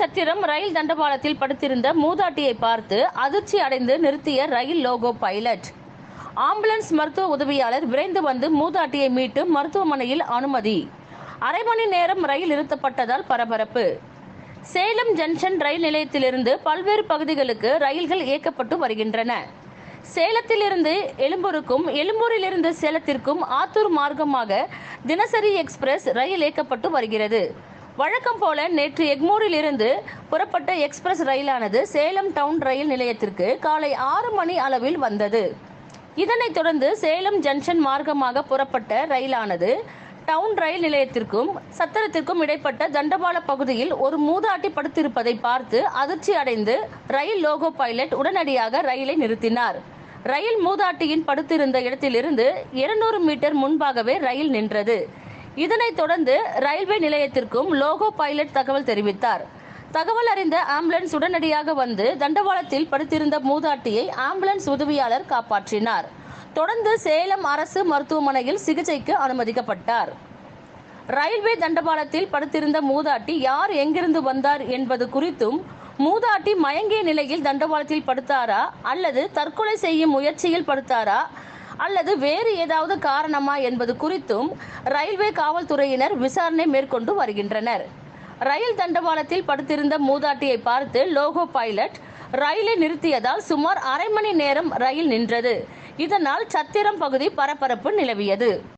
சத்திரம் ரயில் தண்டவாளத்தில் படுத்திருந்த மூதாட்டியை பார்த்து அதிர்ச்சி அடைந்து நிறுத்திய ரயில் லோகோ பைலட். ஆம்புலன்ஸ் மருத்துவ உதவியாளர் விரைந்து வந்து மூதாட்டியை மீட்டு மருத்துவமனையில் அனுமதி. அரை மணி நேரம் ரயில் நிறுத்தப்பட்டதால் பரபரப்பு. சேலம் ஜங்ஷன் ரயில் நிலையத்திலிருந்து பல்வேறு பகுதிகளுக்கு ரயில்கள் இயக்கப்பட்டு வருகின்றன. சேலத்திலிருந்து எழும்பூருக்கும் எழும்பூரிலிருந்து சேலத்திற்கும் ஆத்தூர் மார்க்கமாக தினசரி எக்ஸ்பிரஸ் ரயில் இயக்கப்பட்டு வருகிறது. வழக்கம் போல நேற்று எக்மூரில் இருந்து புறப்பட்ட எக்ஸ்பிரஸ் ரயிலானது சேலம் டவுன் ரயில் நிலையத்திற்கு காலை ஆறு மணி அளவில் வந்தது. இதனைத் தொடர்ந்து சேலம் ஜங்ஷன் மார்க்கமாக புறப்பட்ட ரயிலானது டவுன் ரயில் நிலையத்திற்கும் சத்திரத்திற்கும் இடைப்பட்ட தண்டபால பகுதியில் ஒரு மூதாட்டி படுத்திருப்பதை பார்த்து அதிர்ச்சி அடைந்து ரயில் லோகோ பைலட் உடனடியாக ரயிலை நிறுத்தினார். ரயில் மூதாட்டியின் படுத்திருந்த இடத்திலிருந்து இருநூறு மீட்டர் முன்பாகவே ரயில் நின்றது. இதனைத் தொடர்ந்து ரயில்வே நிலையத்திற்கும் லோகோ பைலட் தகவல் தெரிவித்தார். தகவல் அறிந்த ஆம்புலன்ஸ் உடனடியாக வந்து தண்டவாளத்தில் படுத்திருந்த மூதாட்டியை ஆம்புலன்ஸ் உதவியாளர் காப்பாற்றினார். தொடர்ந்து சேலம் அரசு மருத்துவமனையில் சிகிச்சைக்கு அனுமதிக்கப்பட்டார். ரயில்வே தண்டவாளத்தில் படுத்திருந்த மூதாட்டி யார் எங்கிருந்து வந்தார் என்பது குறித்தும் மூதாட்டி மயங்கிய நிலையில் தண்டவாளத்தில் படுத்தாரா அல்லது தற்கொலை செய்யும் முயற்சியில் படுத்தாரா அல்லது வேறு ஏதாவது காரணமா என்பது குறித்தும் ரயில்வே காவல்துறையினர் விசாரணை மேற்கொண்டு வருகின்றனர். ரயில் தண்டவாளத்தில் படுத்திருந்த மூதாட்டியை பார்த்து லோகோ பைலட் ரயிலை நிறுத்தியதால் சுமார் அரை மணி நேரம் ரயில் நின்றது. இதனால் சத்திரம் பகுதி பரபரப்பு நிலவியது.